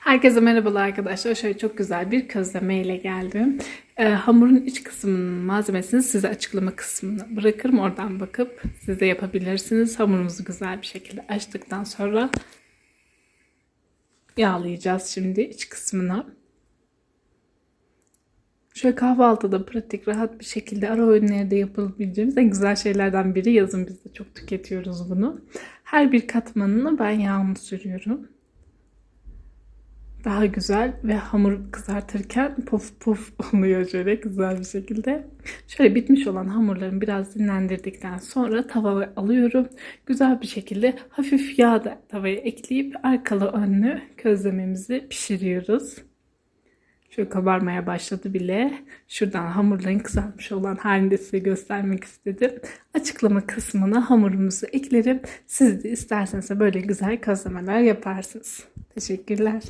Herkese merhabalar arkadaşlar. Şöyle çok güzel bir közleme ile geldim. Ee, hamurun iç kısmının malzemesini size açıklama kısmına bırakırım. Oradan bakıp siz de yapabilirsiniz. Hamurumuzu güzel bir şekilde açtıktan sonra yağlayacağız şimdi iç kısmına. Şöyle kahvaltıda pratik, rahat bir şekilde ara öğünlerde yapılabileceğimiz en güzel şeylerden biri. Yazın biz de çok tüketiyoruz bunu. Her bir katmanını ben yağını sürüyorum daha güzel ve hamur kızartırken puf puf oluyor şöyle güzel bir şekilde. Şöyle bitmiş olan hamurlarımı biraz dinlendirdikten sonra tavaya alıyorum. Güzel bir şekilde hafif yağ da tavaya ekleyip arkalı önlü közlememizi pişiriyoruz. Şöyle kabarmaya başladı bile. Şuradan hamurların kızarmış olan halini de size göstermek istedim. Açıklama kısmına hamurumuzu eklerim. Siz de isterseniz böyle güzel közlemeler yaparsınız. Teşekkürler.